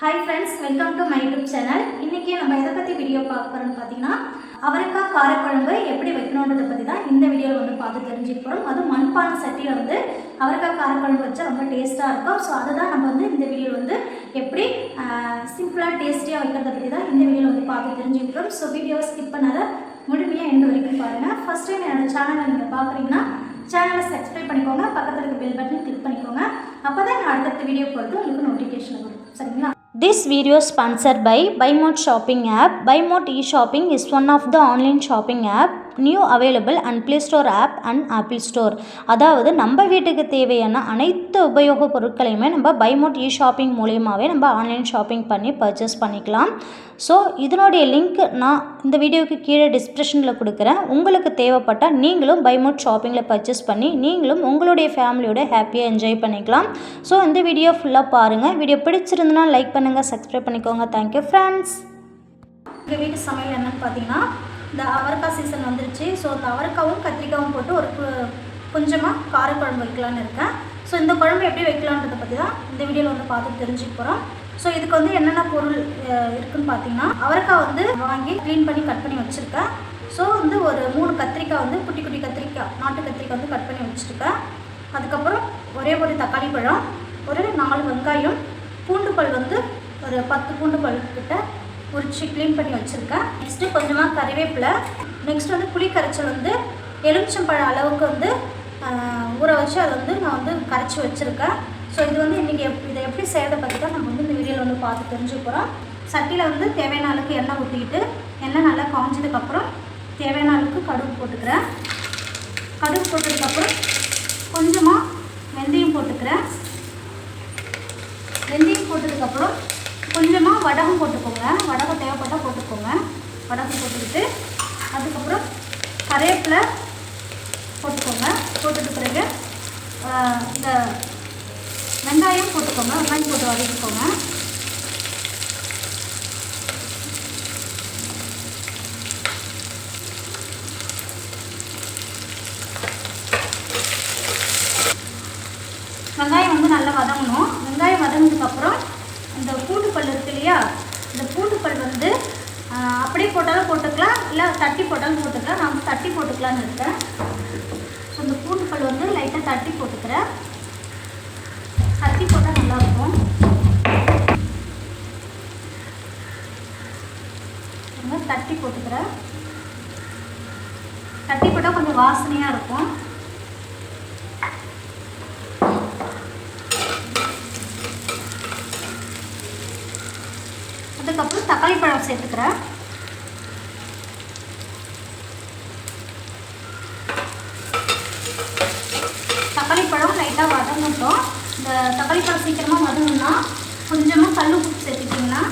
Hi friends welcome to my YouTube channel இன்றைக்கி நம்ம எதை பற்றி வீடியோ பார்க்க போகிறோம்னு பார்த்தீங்கன்னா அவரைக்காய் காரக்குழம்பு எப்படி வைக்கணுன்றதை பற்றி தான் இந்த வீடியோவில் வந்து பார்த்து தெரிஞ்சுக்க போகிறோம் அதுவும் மண்பானை சட்டியில் வந்து அவரைக்காய் காரக்குழம்பு வச்சா ரொம்ப டேஸ்ட்டாக இருக்கும். ஸோ அதை தான் நம்ம வந்து இந்த வீடியோவில் வந்து எப்படி சிம்பிளாக டேஸ்டியாக வைக்கிறத பற்றி தான் இந்த வீடியோவில் வந்து பார்த்து தெரிஞ்சுக்கிறோம் ஸோ வீடியோவை ஸ்கிப் பண்ணாத முழுமையாக எண்டு வரைக்கும் பாருங்கள் ஃபஸ்ட் டைம் என்னோடய சேனலை நீங்கள் பார்க்குறீங்கன்னா சேனலை சப்ஸ்கிரைப் பண்ணிக்கோங்க. பக்கத்தில் இருக்க பெல் பட்டன் கிளிக் பண்ணிக்கோங்க. அப்போ தான் நான் அடுத்தடுத்த வீடியோ போகிறது உங்களுக்கு நோட்டிஃபிகேஷன் வரும். சரிங்களா? This video is sponsored by Buymode shopping app. Buymode e-shopping is one of the online shopping app new available and play store app and Apple store அதாவது நம்ம வீட்டுக்கு தேவையான அனைத்து உபயோகப் பொருட்களையுமே நம்ம பைமோட் இ ஷாப்பிங் மூலியமாகவே நம்ம ஆன்லைன் ஷாப்பிங் பண்ணி பர்ச்சேஸ் பண்ணிக்கலாம். ஸோ இதனுடைய லிங்க் நான் இந்த வீடியோவுக்கு கீழே டிஸ்கிரிப்ஷனில் கொடுக்குறேன். உங்களுக்கு தேவைப்பட்டால் நீங்களும் பைமோட் ஷாப்பிங்கில் பர்ச்சேஸ் பண்ணி நீங்களும் உங்களுடைய ஃபேமிலியோட ஹாப்பியாக என்ஜாய் பண்ணிக்கலாம். ஸோ இந்த வீடியோ ஃபுல்லாக பாருங்கள் வீடியோ பிடிச்சிருந்துன்னா லைக் பண்ணுங்கள் சப்ஸ்கிரைப் பண்ணிக்கோங்க. தேங்க்யூ ஃப்ரெண்ட்ஸ் எங்கள் வீட்டு சமையல் என்னென்னு பார்த்தீங்கன்னா இந்த அவரைக்காய் சீசன் வந்துருச்சு. ஸோ இந்த அவரைக்காவும் கத்திரிக்காவும் போட்டு ஒரு கு- கொஞ்சமாக காரக்குழம்பு வைக்கலான்னு இருக்கேன். ஸோ இந்த குழம்பு எப்படி வைக்கலான்றதை பற்றி தான் இந்த வீடியோவில் வந்து பார்த்து தெரிஞ்சுக்க போகிறோம் ஸோ இதுக்கு வந்து என்னென்ன பொருள் இருக்குதுன்னு பார்த்தீங்கன்னா அவரைக்காய் வந்து வாங்கி க்ளீன் பண்ணி கட் பண்ணி வச்சுருக்கேன். ஸோ வந்து ஒரு மூணு கத்திரிக்காய் வந்து குட்டி குட்டி கத்திரிக்காய் நாட்டு கத்திரிக்காய் வந்து கட் பண்ணி வச்சுருக்கேன். அதுக்கப்புறம் ஒரே ஒரு தக்காளி பழம் ஒரு நாலு வெங்காயம் பூண்டு பல் வந்து ஒரு பத்து பூண்டு பல் கிட்ட உரிச்சு க்ளீன் பண்ணி வச்சுருக்கேன். நெக்ஸ்ட்டு கொஞ்சமாக கறிவேப்பிலை. நெக்ஸ்ட் வந்து புளி கரைச்சல் வந்து எலுமிச்சம்பழம் அளவுக்கு வந்து ஊற வச்சு அதை வந்து நான் வந்து கரைச்சி வச்சுருக்கேன். ஸோ இது வந்து இன்றைக்கி எப் இதை எப்படி செய்யறதை பற்றி தான் நம்ம வந்து இந்த வீடியோவில் வந்து பார்த்து தெரிஞ்சுக்கிறோம் சட்டியில் வந்து தேவையான அளவுக்கு எண்ணெய் ஊற்றிக்கிட்டு எண்ணெய் நல்லா காய்ஞ்சதுக்கப்புறம் தேவையான அளவுக்கு கடுகு போட்டுக்கிறேன். கடுகு போட்டதுக்கப்புறம் கொஞ்சமாக வெந்தயம் போட்டுக்கிறேன். வெந்தயம் போட்டதுக்கப்புறம் கொஞ்சமாக வடகம் போட்டுக்கோங்க. வடகம் தேவைப்பட்டால் போட்டுக்கோங்க. வடகம் போட்டுக்கிட்டு அதுக்கப்புறம் கருவேப்பிலை போட்டுக்கோங்க. போட்டுட்டு பிறகு இந்த வெங்காயம் போட்டுக்கோங்க. வெங்காயம் போட்டு வதக்கிக்கோங்க. வெங்காயம் வந்து நல்லா வதங்கணும். வெங்காயம் வதங்கினதுக்கப்புறம் இந்த பூண்டு பல் இருக்கு இல்லையா? இந்த பூண்டு பல் வந்து அப்படியே போட்டாலும் போட்டுக்கலாம் இல்லை தட்டி போட்டாலும் போட்டுக்கலாம். நான் வந்து தட்டி போட்டுக்கலான்னு இருக்கேன். அந்த இந்த பல் வந்து லைட்டாக தட்டி போட்டுக்கிறேன். தட்டி போட்டால் நல்லாயிருக்கும். தட்டி போட்டுக்கிறேன். தட்டி போட்டால் கொஞ்சம் வாசனையாக இருக்கும். அதுக்கப்புறம் தக்காளி பழம் சேர்த்துக்கிறேன். தக்காளி பழம் லைட்டாக வதங்கட்டும். இந்த தக்காளி பழம் சீக்கிரமாக வதங்கணும்னா கொஞ்சமாக கல் உப்பு சேர்த்துக்கிட்டிங்கன்னா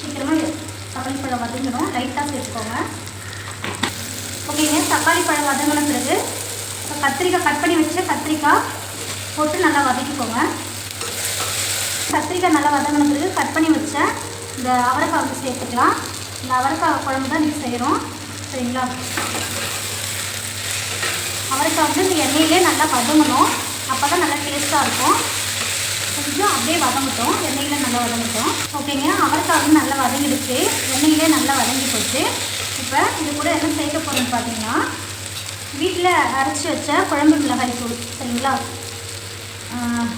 சீக்கிரமாக தக்காளி பழம் வதங்கிடும். லைட்டாக சேர்த்துக்கோங்க. ஓகேங்க தக்காளி பழம் வதங்கின பிறகு இப்போ கத்திரிக்காய் கட் பண்ணி வச்ச கத்திரிக்காய் போட்டு நல்லா வதக்கிக்கோங்க. கத்திரிக்காய் நல்லா வதங்கின பிறகு கட் பண்ணி வச்சேன் இந்த அவரைக்காய் வந்து சேர்த்துக்கலாம். இந்த அவரைக்காய் குழம்பு தான் நீங்கள் செய்கிறோம் சரிங்களா? அவரைக்காய் வந்து இந்த எண்ணெயிலே நல்லா வதங்கணும். அப்போ தான் நல்லா டேஸ்ட்டாக இருக்கும். கொஞ்சம் அப்படியே வதங்கட்டும். எண்ணெயில் நல்லா வதங்கட்டும். ஓகேங்க அவரைக்காய் வந்து நல்லா வதங்கிடுச்சு. எண்ணெயிலே நல்லா வதங்கி போச்சு. இப்போ இது கூட என்ன சேர்க்க போகிறோம்னு பார்த்தீங்கன்னா வீட்டில் அரைச்சி வச்ச குழம்பு மிளகாய் தூள். சரிங்களா?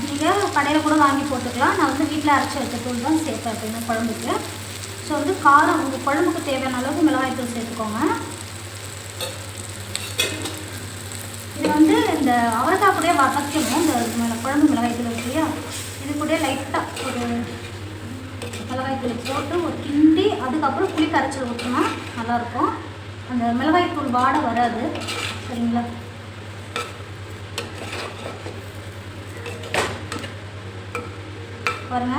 நீங்கள் கடையில் கூட வாங்கி போட்டுக்கலாம். நான் வந்து வீட்டில் அரைச்சி வச்ச தூள் தான் சேர்த்தேன் எப்பயுமே குழம்புக்கு. ஸோ வந்து காரம் உங்கள் குழம்புக்கு தேவையான அளவுக்கு மிளகாய் தூள் சேர்த்துக்கோங்க. இது வந்து இந்த அவரக்காய் கூட வதக்கணும். இந்த குழம்பு மிளகாய் தூள் இருக்கு இல்லையா? இது கூட லைட்டாக ஒரு மிளகாய் தூள் போட்டு ஒரு கிண்டி அதுக்கப்புறம் புளி கரைச்சல் ஊற்றினா நல்லாயிருக்கும். அந்த மிளகாய் தூள் வாடை வராது. சரிங்களா? பாருங்க.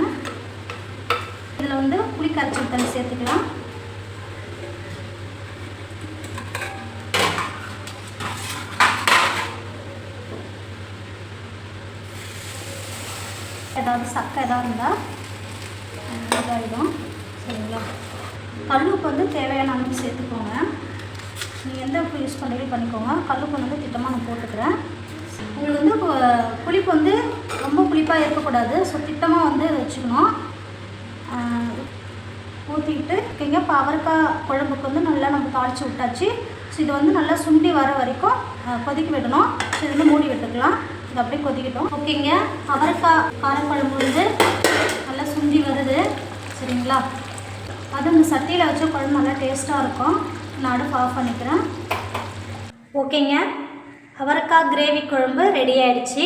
இதில் வந்து புளி கரைச்சி தண்ணி சேர்த்துக்கலாம். ஏதாவது சக்கை ஏதாவது இருந்தால் இதாகிடும் சரிங்களா? கல்லுப்பு வந்து தேவையான அளவுக்கு சேர்த்துக்கோங்க. நீங்கள் எந்த உப்பு யூஸ் பண்ணுறீங்களோ பண்ணிக்கோங்க. கல்லுப்பு வந்து திட்டமாக நான் போட்டுக்கிறேன். உங்களுக்கு வந்து கு- புளிப்பு வந்து ரொம்ப புளிப்பாக இருக்கக்கூடாது. ஸோ திட்டமாக வந்து வச்சுக்கணும். ஊற்றிக்கிட்டு இருக்கீங்க இப்போ அவரைக்காய் குழம்புக்கு வந்து நல்லா நம்ம தாளித்து விட்டாச்சு. ஸோ இது வந்து நல்லா சுண்டி வர வரைக்கும் கொதிக்க விடணும். ஸோ இது வந்து மூடி விட்டுக்கலாம். இது அப்படியே கொதிக்கட்டும். ஓகேங்க அவரைக்காய் காரக்குழம்பு வந்து நல்லா சுண்டி வருது. சரிங்களா? அது இந்த சட்டியில் வச்ச குழம்பு நல்லா டேஸ்ட்டாக இருக்கும். நான் அடுப்பு ஆஃப் பண்ணிக்கிறேன். ஓகேங்க அவரைக்காய் கிரேவி குழம்பு ரெடி ஆயிடுச்சு.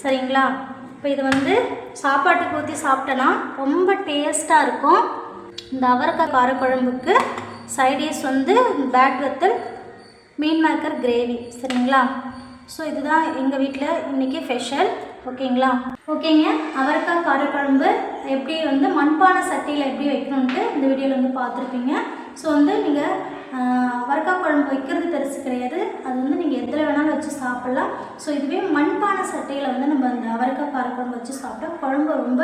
சரிங்களா? இப்போ இது வந்து சாப்பாட்டுக்கு ஊற்றி சாப்பிட்டோன்னா ரொம்ப டேஸ்ட்டாக இருக்கும். இந்த அவரைக்காய் காரக்குழம்புக்கு சைடிஷ் வந்து பேட் வத்தல் மீன் மேக்கர் கிரேவி சரிங்களா? ஸோ இதுதான் எங்கள் வீட்டில் இன்றைக்கி ஸ்பெஷல் ஓகேங்களா ஓகேங்க அவரைக்காய் காரக்குழம்பு எப்படி வந்து மண்பானை சட்டியில் எப்படி வைக்கணுன்ட்டு இந்த வீடியோவில் வந்து பார்த்துருப்பீங்க. ஸோ வந்து நீங்கள் அவரைக்காய் குழம்பு வைக்கிறது பெருசு கிடையாது. அது வந்து நீங்கள் எதில் வேணாலும் வச்சு சாப்பிட்லாம். ஸோ இதுவே மண்பானை சட்டையில் வந்து நம்ம அந்த அவரைக்காய் காரக்குழம்பு வச்சு சாப்பிட்டா குழம்பு ரொம்ப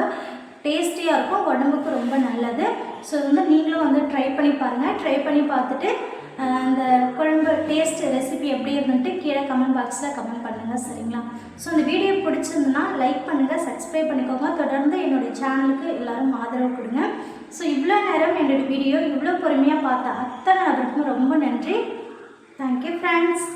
டேஸ்டியாக இருக்கும் உடம்புக்கு ரொம்ப நல்லது. ஸோ இது வந்து நீங்களும் வந்து ட்ரை பண்ணி பாருங்கள் ட்ரை பண்ணி பார்த்துட்டு அந்த குழம்பு டேஸ்ட் ரெசிபி எப்படி இருந்துட்டு கீழே கமெண்ட் பாக்ஸில் கமெண்ட் பண்ணுங்கள் சரிங்களா? ஸோ இந்த வீடியோ பிடிச்சிருந்துன்னா லைக் பண்ணுங்கள் சப்ஸ்கிரைப் பண்ணிக்கோங்க. தொடர்ந்து என்னுடைய சேனலுக்கு எல்லோரும் ஆதரவு கொடுங்க. ஸோ இவ்வளோ நேரம் என்னோடய வீடியோ இவ்வளோ பொறுமையாக பார்த்த அத்தனை நபருக்கும் ரொம்ப நன்றி. Thank you friends